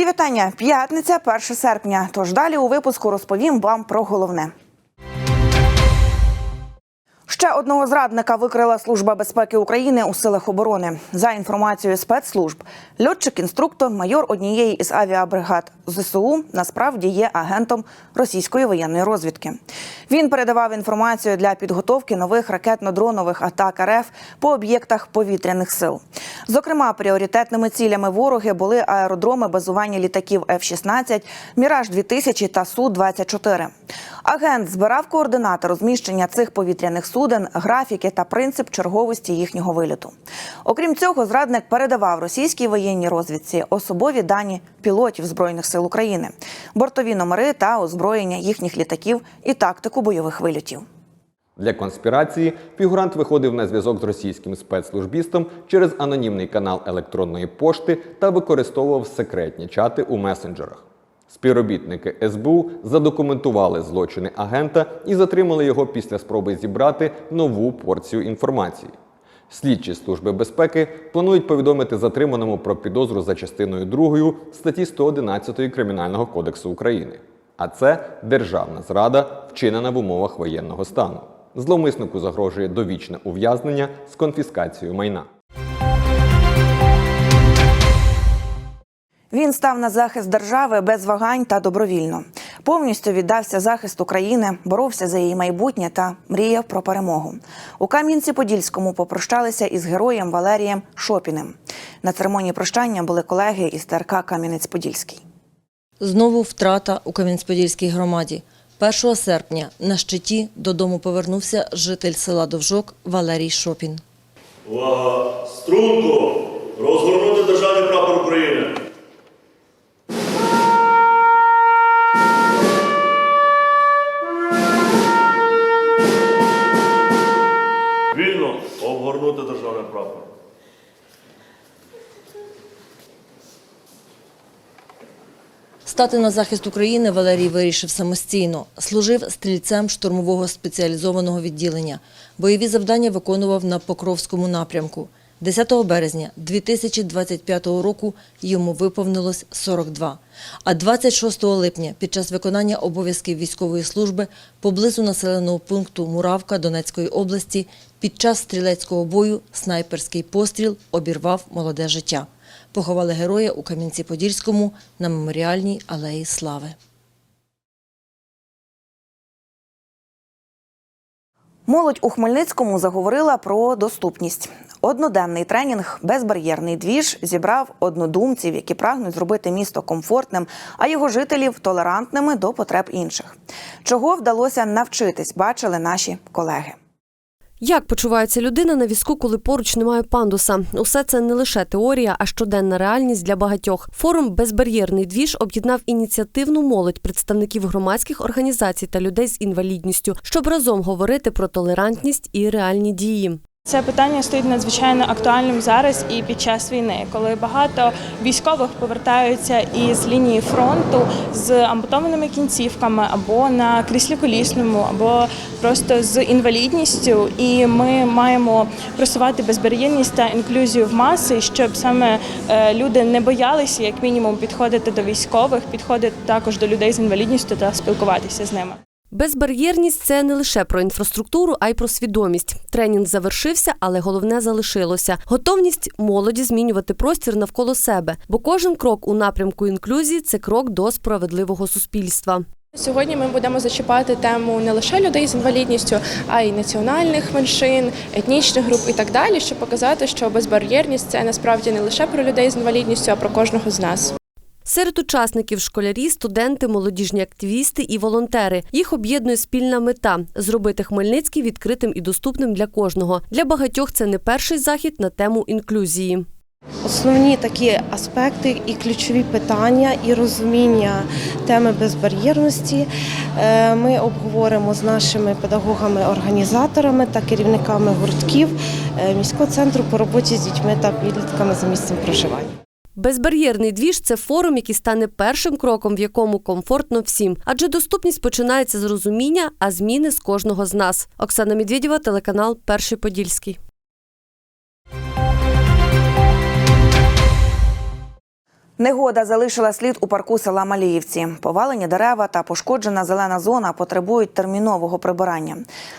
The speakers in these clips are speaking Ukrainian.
Мої вітання. П'ятниця, 1 серпня. Тож далі у випуску розповім вам про головне. Ще одного зрадника викрила Служба безпеки України у силах оборони. За інформацією спецслужб, льотчик-інструктор, майор однієї із авіабригад ЗСУ насправді є агентом російської воєнної розвідки. Він передавав інформацію для підготовки нових ракетно-дронових атак РФ по об'єктах повітряних сил. Зокрема, пріоритетними цілями вороги були аеродроми базування літаків F-16, Міраж 2000 та Су 24 Агент збирав координати розміщення цих повітряних суден, графіки та принцип черговості їхнього виліту. Окрім цього, зрадник передавав російській воєнній розвідці особові дані пілотів збройних сил України, бортові номери та озброєння їхніх літаків і тактику бойових вильотів. Для конспірації фігурант виходив на зв'язок з російським спецслужбістом через анонімний канал електронної пошти та використовував секретні чати у месенджерах. Співробітники СБУ задокументували злочини агента і затримали його після спроби зібрати нову порцію інформації. Слідчі служби безпеки планують повідомити затриманому про підозру за частиною 2 статті 111 Кримінального кодексу України. А це державна зрада, вчинена в умовах воєнного стану. Зловмиснику загрожує довічне ув'язнення з конфіскацією майна. Він став на захист держави без вагань та добровільно. Повністю віддався захисту країни, боровся за її майбутнє та мріяв про перемогу. У Кам'янці-Подільському попрощалися із героєм Валерієм Шопіним. На церемонії прощання були колеги із ТРК Кам'янець-Подільський. Знову втрата у Кам'янець-Подільській громаді. 1 серпня на щиті додому повернувся житель села Довжок Валерій Шопін. Увага! Струнко! Розгорнути державний прапор України. Обгорнути державний прапор. Стати на захист України Валерій вирішив самостійно. Служив стрільцем штурмового спеціалізованого відділення. Бойові завдання виконував на Покровському напрямку. 10 березня 2025 року йому виповнилось 42. А 26 липня під час виконання обов'язків військової служби поблизу населеного пункту Муравка Донецької області під час стрілецького бою снайперський постріл обірвав молоде життя. Поховали героя у Кам'янці-Подільському на меморіальній алеї Слави. Молодь у Хмельницькому заговорила про доступність. Одноденний тренінг Безбар'єрний двіж зібрав однодумців, які прагнуть зробити місто комфортним, а його жителів толерантними до потреб інших. Чого вдалося навчитись, бачили наші колеги. Як почувається людина на візку, коли поруч немає пандуса? Усе це не лише теорія, а щоденна реальність для багатьох. Форум Безбар'єрний двіж об'єднав ініціативну молодь представників громадських організацій та людей з інвалідністю, щоб разом говорити про толерантність і реальні дії. Це питання стоїть надзвичайно актуальним зараз і під час війни, коли багато військових повертаються із лінії фронту з ампутованими кінцівками або на кріслі колісному, або просто з інвалідністю. І ми маємо просувати безбар'єрність та інклюзію в маси, щоб саме е, люди не боялися, як мінімум, підходити до військових, підходити також до людей з інвалідністю та спілкуватися з ними. Безбар'єрність це не лише про інфраструктуру, а й про свідомість. Тренінг завершився, але головне залишилося готовність молоді змінювати простір навколо себе, бо кожен крок у напрямку інклюзії це крок до справедливого суспільства. Сьогодні ми будемо зачіпати тему не лише людей з інвалідністю, а й національних меншин, етнічних груп і так далі, щоб показати, що безбар'єрність це насправді не лише про людей з інвалідністю, а про кожного з нас. Серед учасників школярі, студенти, молодіжні активісти і волонтери. Їх об'єднує спільна мета зробити Хмельницький відкритим і доступним для кожного. Для багатьох це не перший захід на тему інклюзії. Основні такі аспекти і ключові питання і розуміння теми безбар'єрності е, ми обговоримо з нашими педагогами-організаторами та керівниками гуртків е, міського центру по роботі з дітьми та підлітками за місцем проживання. Безбар'єрний двіж це форум, який стане першим кроком, в якому комфортно всім. Адже доступність починається з розуміння, а зміни з кожного з нас. Оксана Медведєва, телеканал Перший Подільський. Негода залишила слід у парку села Маліївці. Повалені дерева та пошкоджена зелена зона потребують термінового прибирання.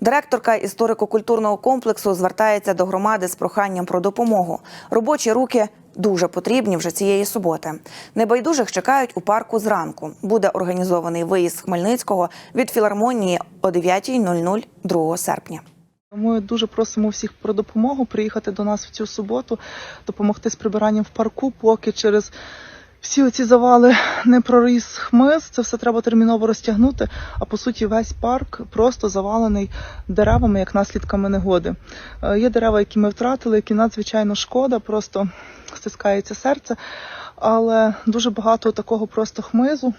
Директорка історико-культурного комплексу звертається до громади з проханням про допомогу. Робочі руки дуже потрібні вже цієї суботи. Небайдужих чекають у парку зранку. Буде організований виїзд Хмельницького від філармонії о 9.00 2 серпня. Ми дуже просимо всіх про допомогу приїхати до нас в цю суботу, допомогти з прибиранням в парку, поки через всі оці завали не проріс хмиз. Це все треба терміново розтягнути. А по суті, весь парк просто завалений деревами, як наслідками негоди. Е, Є дерева, які ми втратили, які надзвичайно шкода, просто стискається серце. Але дуже багато такого просто хмизу.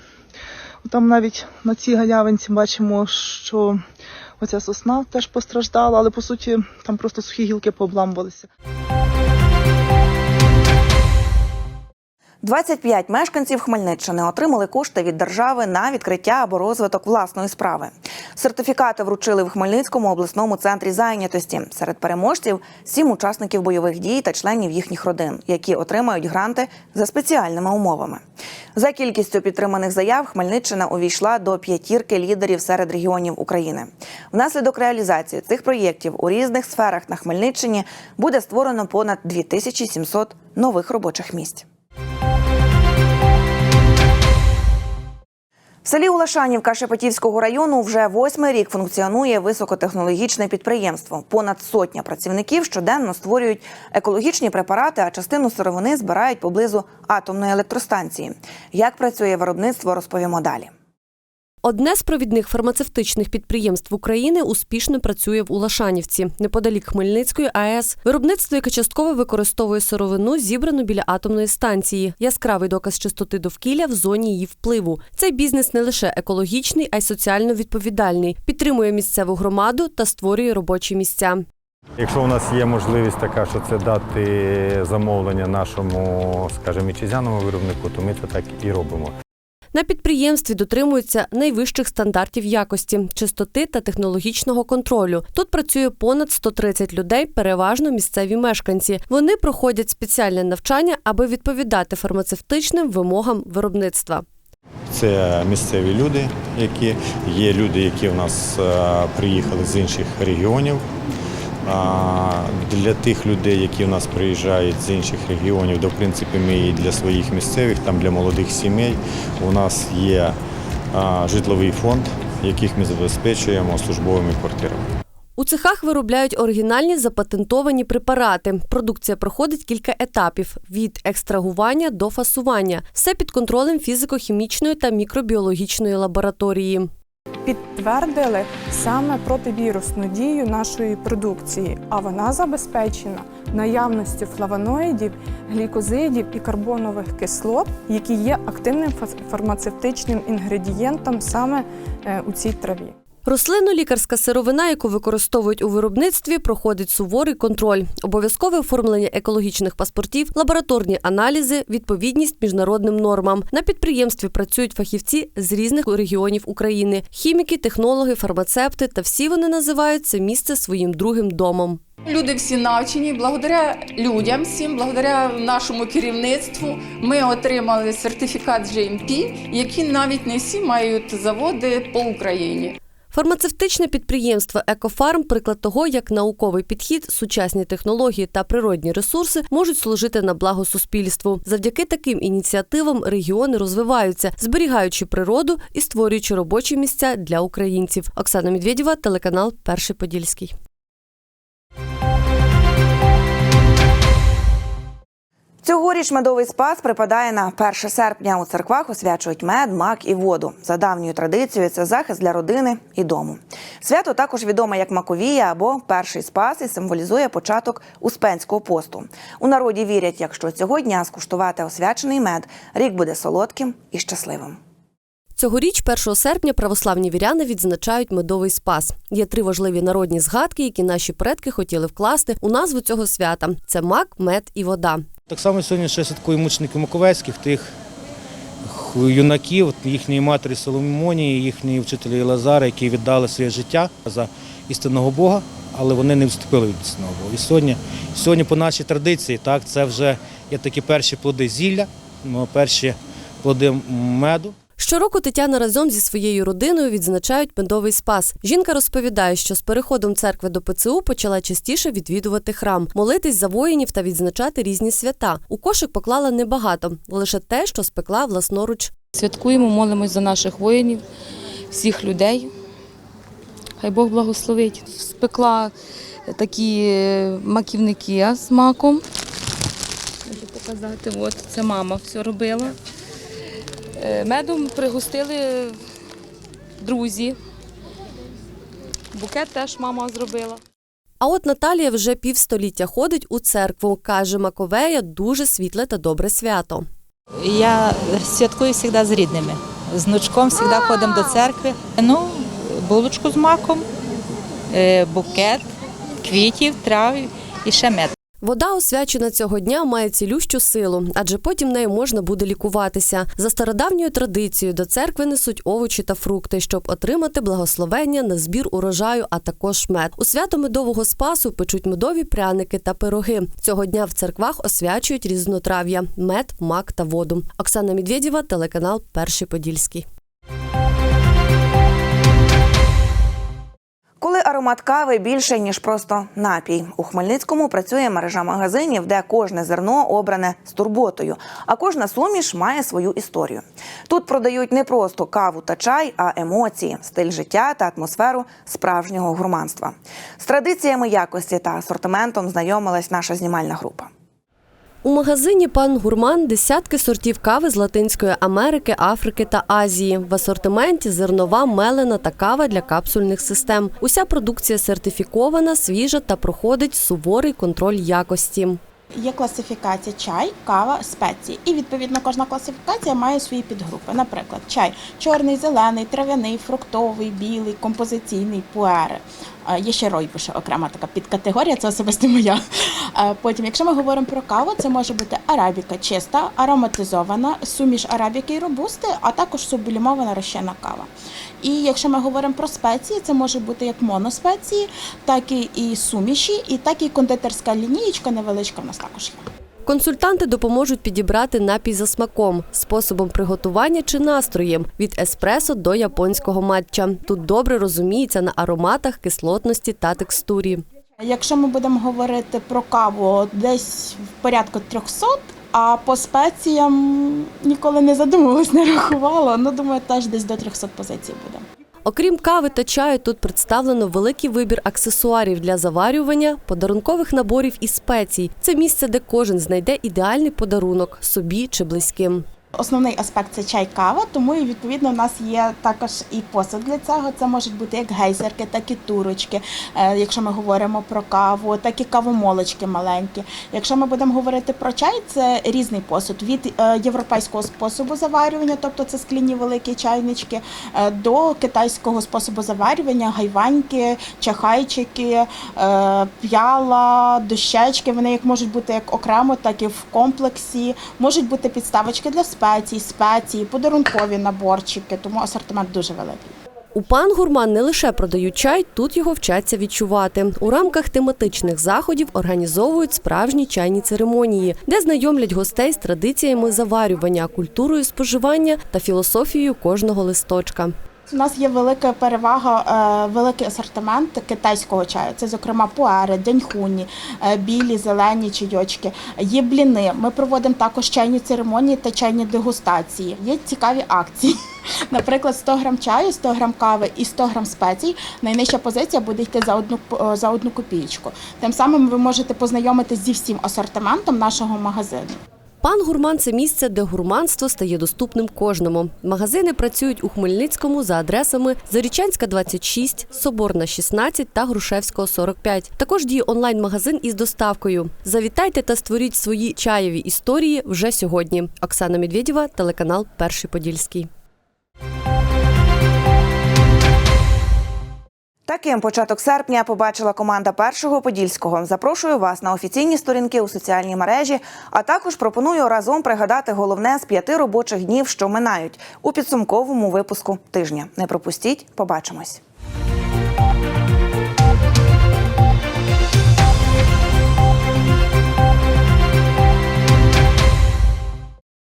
Там навіть на цій галявинці бачимо, що оця сосна теж постраждала, але по суті там просто сухі гілки пообламувалися. 25 мешканців Хмельниччини отримали кошти від держави на відкриття або розвиток власної справи. Сертифікати вручили в Хмельницькому обласному центрі зайнятості. Серед переможців сім учасників бойових дій та членів їхніх родин, які отримають гранти за спеціальними умовами. За кількістю підтриманих заяв Хмельниччина увійшла до п'ятірки лідерів серед регіонів України. Внаслідок реалізації цих проєктів у різних сферах на Хмельниччині буде створено понад 2700 нових робочих місць. В селі Улашанівка Шепетівського району вже восьмий рік функціонує високотехнологічне підприємство. Понад сотня працівників щоденно створюють екологічні препарати, а частину сировини збирають поблизу атомної електростанції. Як працює виробництво, розповімо далі. Одне з провідних фармацевтичних підприємств України успішно працює в Улашанівці, неподалік Хмельницької АЕС. Виробництво, яке частково використовує сировину, зібрану біля атомної станції. Яскравий доказ чистоти довкілля в зоні її впливу. Цей бізнес не лише екологічний, а й соціально відповідальний. Підтримує місцеву громаду та створює робочі місця. Якщо у нас є можливість така, що це дати замовлення нашому, скажімо, вітчизняному виробнику, то ми це так і робимо. На підприємстві дотримуються найвищих стандартів якості, чистоти та технологічного контролю. Тут працює понад 130 людей, переважно місцеві мешканці. Вони проходять спеціальне навчання, аби відповідати фармацевтичним вимогам виробництва. Це місцеві люди, які є люди, які у нас е, приїхали з інших регіонів. Для тих людей, які у нас приїжджають з інших регіонів, то в принципі ми і для своїх місцевих, там для молодих сімей, у нас є житловий фонд, яких ми забезпечуємо службовими квартирами. У цехах виробляють оригінальні запатентовані препарати. Продукція проходить кілька етапів: від екстрагування до фасування. Все під контролем фізико-хімічної та мікробіологічної лабораторії. Підтвердили саме противірусну дію нашої продукції, а вона забезпечена наявністю флавоноїдів, глікозидів і карбонових кислот, які є активним фармацевтичним інгредієнтом саме е, у цій траві. Рослинно-лікарська сировина, яку використовують у виробництві, проходить суворий контроль, обов'язкове оформлення екологічних паспортів, лабораторні аналізи, відповідність міжнародним нормам. На підприємстві працюють фахівці з різних регіонів України: хіміки, технологи, фармацевти та всі вони називають це місце своїм другим домом. Люди всі навчені. Благодаря людям всім, благодаря нашому керівництву, ми отримали сертифікат GMP, які навіть не всі мають заводи по Україні. Фармацевтичне підприємство Екофарм приклад того, як науковий підхід, сучасні технології та природні ресурси можуть служити на благо суспільству. Завдяки таким ініціативам регіони розвиваються, зберігаючи природу і створюючи робочі місця для українців. Оксана Медведєва, телеканал Перший Подільський. Цьогоріч медовий спас припадає на 1 серпня. У церквах освячують мед, мак і воду. За давньою традицією це захист для родини і дому. Свято також відоме як Маковія або перший спас і символізує початок успенського посту. У народі вірять, якщо цього дня скуштувати освячений мед, рік буде солодким і щасливим. Цьогоріч, 1 серпня, православні віряни відзначають медовий спас. Є три важливі народні згадки, які наші предки хотіли вкласти у назву цього свята: це мак, мед і вода. Так само сьогодні ще святкує мучеників Маковецьких, тих юнаків, їхньої матері Соломонії, їхньої вчителі Лазара, які віддали своє життя за істинного Бога, але вони не вступили від істинного Бога. І сьогодні, сьогодні по нашій традиції, так, це вже є такі перші плоди зілля, перші плоди меду. Щороку Тетяна разом зі своєю родиною відзначають медовий спас. Жінка розповідає, що з переходом церкви до ПЦУ почала частіше відвідувати храм, молитись за воїнів та відзначати різні свята. У кошик поклала небагато, лише те, що спекла власноруч. Святкуємо, молимось за наших воїнів, всіх людей. Хай Бог благословить. Спекла такі маківники з маком. Можу показати, от це мама все робила. Е, Медом пригостили друзі. Букет теж мама зробила. А от Наталія вже півстоліття ходить у церкву. каже, Маковея дуже світле та добре свято. Я святкую завжди з рідними. З внучком завжди ходимо до церкви. Ну, булочку з маком, е, букет, квітів, трав і ще мед. Вода, освячена цього дня, має цілющу силу, адже потім нею можна буде лікуватися. За стародавньою традицією до церкви несуть овочі та фрукти, щоб отримати благословення на збір урожаю, а також мед. У свято медового спасу печуть медові пряники та пироги. Цього дня в церквах освячують різнотрав'я – мед, мак та воду. Оксана Медведєва, телеканал Перший Подільський. Коли аромат кави більше ніж просто напій. У Хмельницькому працює мережа магазинів, де кожне зерно обране з турботою, а кожна суміш має свою історію. Тут продають не просто каву та чай, а емоції, стиль життя та атмосферу справжнього гурманства. З традиціями якості та асортиментом знайомилась наша знімальна група. У магазині пан Гурман десятки сортів кави з Латинської Америки, Африки та Азії. В асортименті зернова, мелена та кава для капсульних систем. Уся продукція сертифікована, свіжа та проходить суворий контроль якості. Є класифікація чай, кава, спеції. І відповідно кожна класифікація має свої підгрупи. Наприклад, чай чорний, зелений, трав'яний, фруктовий, білий, композиційний, пуери. Є ще ройбуша, окрема така підкатегорія, це особисто моя. Потім, якщо ми говоримо про каву, це може бути арабіка чиста, ароматизована, суміш арабіки і робусти, а також сублімована розчинна кава. І якщо ми говоримо про спеції, це може бути як моноспеції, так і суміші, і так і кондитерська лінієчка невеличка в нас також є. Консультанти допоможуть підібрати напій за смаком, способом приготування чи настроєм від еспресо до японського матча. Тут добре розуміється на ароматах, кислотності та текстурі. Якщо ми будемо говорити про каву, десь в порядку 300, а по спеціям ніколи не задумувалась, не рахувала. Ну думаю, теж десь до 300 позицій буде. Окрім кави та чаю, тут представлено великий вибір аксесуарів для заварювання, подарункових наборів і спецій. Це місце, де кожен знайде ідеальний подарунок собі чи близьким. Основний аспект це чай кава, тому і відповідно у нас є також і посуд для цього. Це можуть бути як гейзерки, так і турочки, е, якщо ми говоримо про каву, так і кавомолочки маленькі. Якщо ми будемо говорити про чай, це різний посуд від е, європейського способу заварювання, тобто це скляні великі чайнички, е, до китайського способу заварювання, гайваньки, чахайчики, п'яла, дощечки. Вони як можуть бути як окремо, так і в комплексі. Можуть бути підставочки для спецій, спеції, подарункові наборчики, тому асортимент дуже великий. У пан Гурман не лише продають чай, тут його вчаться відчувати. У рамках тематичних заходів організовують справжні чайні церемонії, де знайомлять гостей з традиціями заварювання, культурою споживання та філософією кожного листочка. У нас є велика перевага, е, великий асортимент китайського чаю. Це, зокрема, пуери, деньхуні, е, білі, зелені чайочки. Є бліни. Ми проводимо також чайні церемонії та чайні дегустації. Є цікаві акції. Наприклад, 100 грам чаю, 100 грам кави і 100 грам спецій. Найнижча позиція буде йти за одну е, за одну копієчку. Тим самим ви можете познайомитись зі всім асортиментом нашого магазину. Пан Гурман це місце, де гурманство стає доступним кожному. Магазини працюють у Хмельницькому за адресами Зарічанська 26, Соборна 16 та Грушевського 45. Також діє онлайн-магазин із доставкою. Завітайте та створіть свої чаєві історії вже сьогодні. Оксана Медведєва, телеканал Перший Подільський. Таким початок серпня побачила команда першого подільського. Запрошую вас на офіційні сторінки у соціальній мережі, а також пропоную разом пригадати головне з п'яти робочих днів, що минають у підсумковому випуску тижня. Не пропустіть, побачимось.